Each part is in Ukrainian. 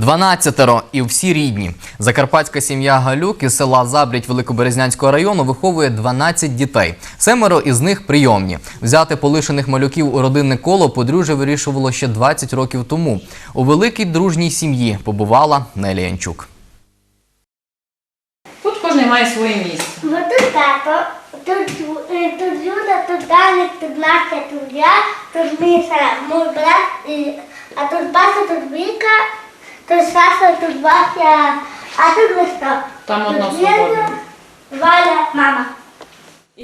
Дванадцятеро і всі рідні. Закарпатська сім'я Галюк із села Забрідь Великоберезнянського району виховує 12 дітей. Семеро із них прийомні. Взяти полишених малюків у родинне коло подружжя вирішувало ще 20 років тому. У великій дружній сім'ї побувала Нелі Янчук. Тут кожен має своє місце. Ну тут тато, тут, е, тут Люда, тут Даник, тут Настя, тут я, тут Міша, мій брат, а тут Паша, тут Віка, тут Саша, тут Вася, а тут Листа. Там одна свободна. Валя, мама.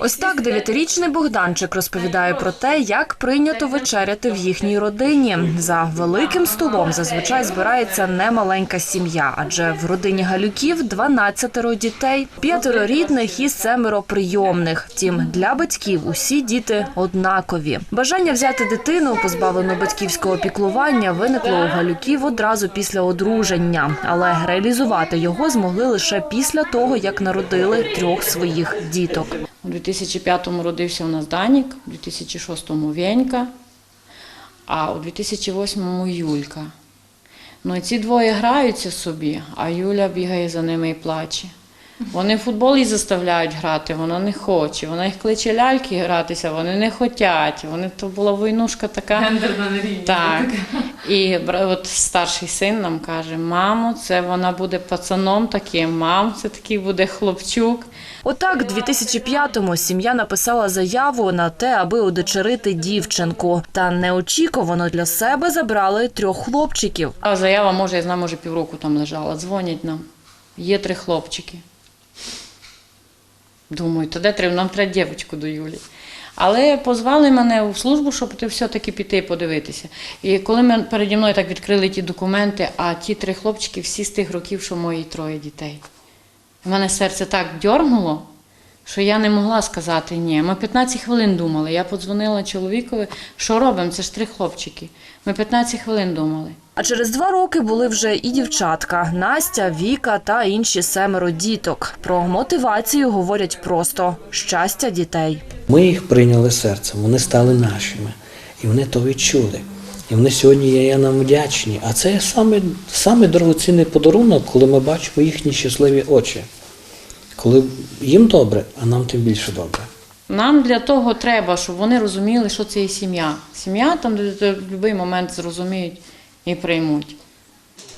Ось так дев'ятирічний Богданчик розповідає про те, як прийнято вечеряти в їхній родині. За великим столом зазвичай збирається немаленька сім'я, адже в родині Галюків 12 дітей, п'ятеро рідних і семеро прийомних. Втім, для батьків усі діти однакові. Бажання взяти дитину, позбавлену батьківського піклування, виникло у Галюків одразу після одруження, але реалізувати його змогли лише після того, як народили трьох своїх діток. У 2005-му родився у нас Данік, у 2006-му Венька, а у 2008-му Юлька. Ну і ці двоє граються собі, а Юля бігає за ними і плаче. Вони в футбол її заставляють грати, вона не хоче. Вона їх кличе ляльки гратися, вони не хочуть. Вони то була войнушка така. Гендерна нерівність. Так. І от старший син нам каже: мамо, це вона буде пацаном таким, мам, це такий буде хлопчук. Отак, 2005-му сім'я написала заяву на те, аби удочерити дівчинку. Та неочікувано для себе забрали трьох хлопчиків. А заява, може, я знаю, може півроку там лежала. Дзвонять нам. Є три хлопчики. Думаю, то де треба? Нам треба дівчинку до Юлі. Але позвали мене у службу, щоб все-таки піти подивитися. І коли ми переді мною так відкрили ті документи, а ті три хлопчики всі з тих років, що мої троє дітей. У мене серце так дьорнуло, що я не могла сказати ні. Ми 15 хвилин думали. Я подзвонила чоловікові, що робимо? Це ж три хлопчики. Ми 15 хвилин думали. А через два роки були вже і дівчатка Настя, Віка та інші семеро діток. Про мотивацію говорять просто щастя дітей. Ми їх прийняли серцем, вони стали нашими. І вони то відчули. І вони сьогодні є нам вдячні. А це саме, саме дорогоцінний подарунок, коли ми бачимо їхні щасливі очі. Коли їм добре, а нам тим більше добре. Нам для того треба, щоб вони розуміли, що це є сім'я. Сім'я там в будь-який момент зрозуміють і приймуть.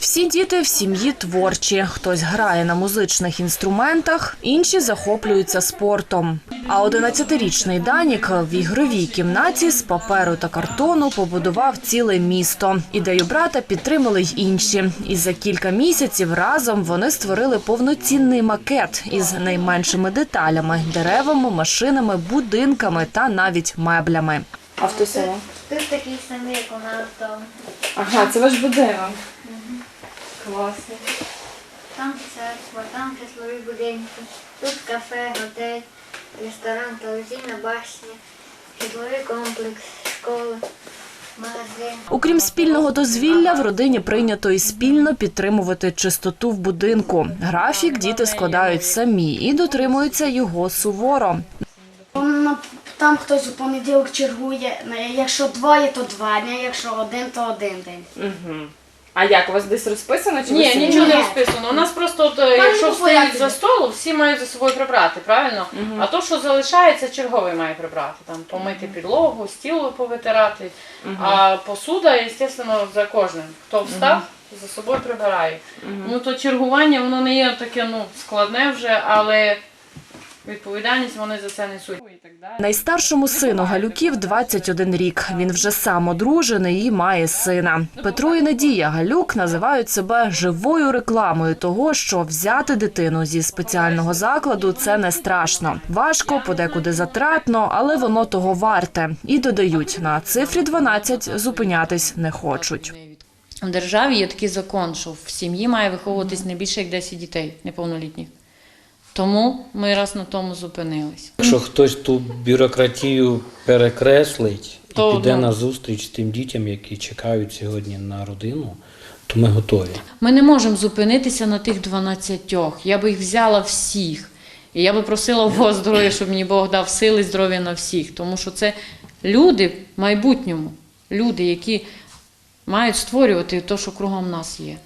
Всі діти в сім'ї творчі. Хтось грає на музичних інструментах, інші захоплюються спортом. А 11-річний Данік в ігровій кімнаті з паперу та картону побудував ціле місто. Ідею брата підтримали й інші. І за кілька місяців разом вони створили повноцінний макет із найменшими деталями: деревами, машинами, будинками та навіть меблями. Автосело. Тут такий самий, як у нас. Ага, це ваш будинок. Класно. Там церква, там житлові будинки, тут кафе, готель, ресторан, телевізійна башня, житловий комплекс, школа, магазин. Окрім спільного дозвілля, в родині прийнято і спільно підтримувати чистоту в будинку. Графік діти складають самі і дотримуються його суворо. Там хтось у понеділок чергує. Якщо двоє, то два дні, якщо один, то один день. Угу. А як, у вас десь розписано? Чи ви Ні, самі? нічого не Ні. розписано. У нас просто, от, е, якщо встають порядок. за столу, всі мають за собою прибрати, правильно? А то, що залишається, черговий має прибрати. Там помити підлогу, стіл повитирати. А посуда, звісно, за кожним. Хто встав, за собою прибирає. Ну то чергування, воно не є таке ну, складне вже, але відповідальність вони за це несуть. Найстаршому сину Галюків 21 рік. Він вже сам одружений і має сина. Петро і Надія Галюк називають себе живою рекламою того, що взяти дитину зі спеціального закладу це не страшно. Важко, подекуди затратно, але воно того варте. І додають на цифрі 12 зупинятись не хочуть. В державі є такий закон, що в сім'ї має виховуватись не більше як 10 дітей неповнолітніх. Тому ми раз на тому зупинились. Якщо хтось ту бюрократію перекреслить і піде ну. на зустріч тим дітям, які чекають сьогодні на родину, то ми готові. Ми не можемо зупинитися на тих 12. Я би їх взяла всіх. І я би просила Бога здоров'я, щоб мені Бог дав сили здоров'я на всіх. Тому що це люди в майбутньому, люди, які мають створювати те, що кругом нас є.